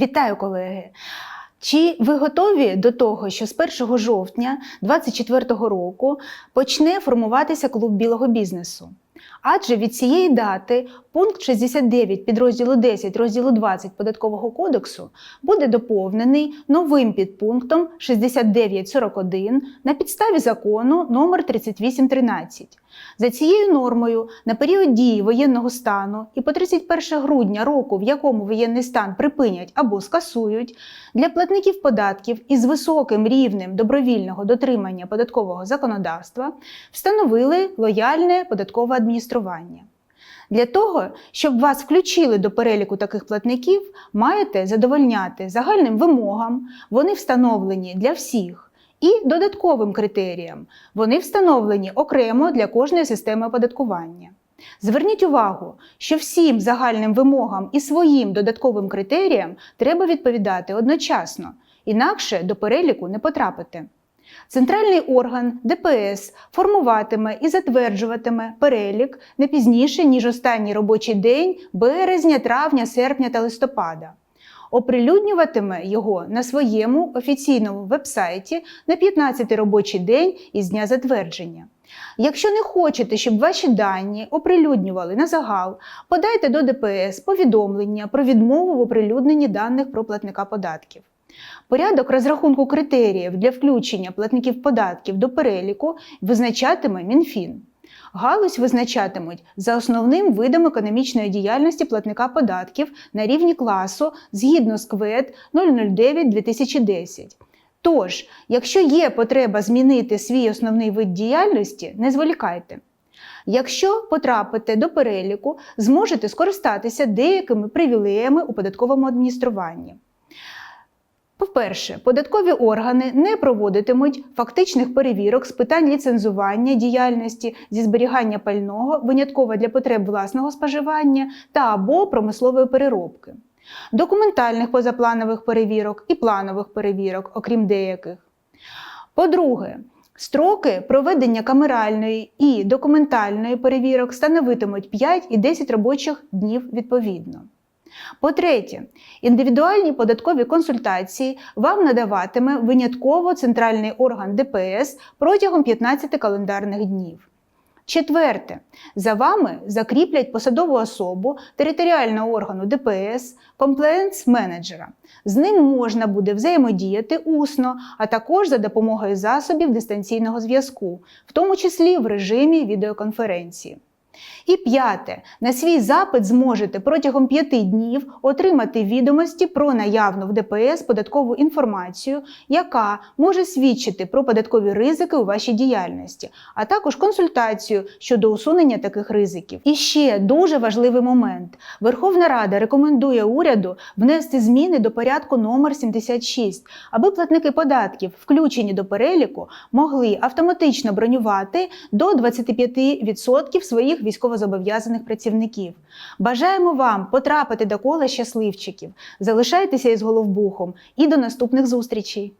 Вітаю, колеги! Чи ви готові до того, що з 1 жовтня 2024 року почне формуватися клуб білого бізнесу? Адже від цієї дати пункт 69 підрозділу 10 розділу 20 Податкового кодексу буде доповнений новим підпунктом 6941 на підставі закону номер 3813. За цією нормою на період дії воєнного стану і по 31 грудня року, в якому воєнний стан припинять або скасують, для платників податків із високим рівнем добровільного дотримання податкового законодавства встановили лояльне податкове адміністрування. Для того, щоб вас включили до переліку таких платників, маєте задовольняти загальним вимогам, вони встановлені для всіх. І додатковим критеріям вони встановлені окремо для кожної системи оподаткування. Зверніть увагу, що всім загальним вимогам і своїм додатковим критеріям треба відповідати одночасно, інакше до переліку не потрапите. Центральний орган ДПС формуватиме і затверджуватиме перелік не пізніше, ніж останній робочий день березня, травня, серпня та листопада. Оприлюднюватиме його на своєму офіційному вебсайті на 15 робочий день із дня затвердження. Якщо не хочете, щоб ваші дані оприлюднювали на загал, подайте до ДПС повідомлення про відмову в оприлюдненні даних про платника податків. Порядок розрахунку критеріїв для включення платників податків до переліку визначатиме Мінфін. Галузь визначатимуть за основним видом економічної діяльності платника податків на рівні класу згідно з КВЕД 009-2010. Тож, якщо є потреба змінити свій основний вид діяльності, не зволікайте. Якщо потрапите до переліку, зможете скористатися деякими привілеями у податковому адмініструванні. По-перше, податкові органи не проводитимуть фактичних перевірок з питань ліцензування діяльності зі зберігання пального винятково для потреб власного споживання та або промислової переробки, документальних позапланових перевірок і планових перевірок, окрім деяких. По-друге, Строки проведення камеральної і документальної перевірок становитимуть 5 і 10 робочих днів відповідно. По-третє, індивідуальні податкові консультації вам надаватиме винятково центральний орган ДПС протягом 15 календарних днів. Четверте, за вами закріплять посадову особу територіального органу ДПС, комплеєнс менеджера. З ним можна буде взаємодіяти усно, а також за допомогою засобів дистанційного зв'язку, в тому числі в режимі відеоконференції. І п'яте, на свій запит зможете протягом п'яти днів отримати відомості про наявну в ДПС податкову інформацію, яка може свідчити про податкові ризики у вашій діяльності, а також консультацію щодо усунення таких ризиків. І ще дуже важливий момент: Верховна Рада рекомендує уряду внести зміни до порядку номер 76, аби платники податків, включені до переліку, могли автоматично бронювати до 25% своїх військовозобов'язаних працівників. Бажаємо вам потрапити до кола щасливчиків. Залишайтеся із головбухом і до наступних зустрічей!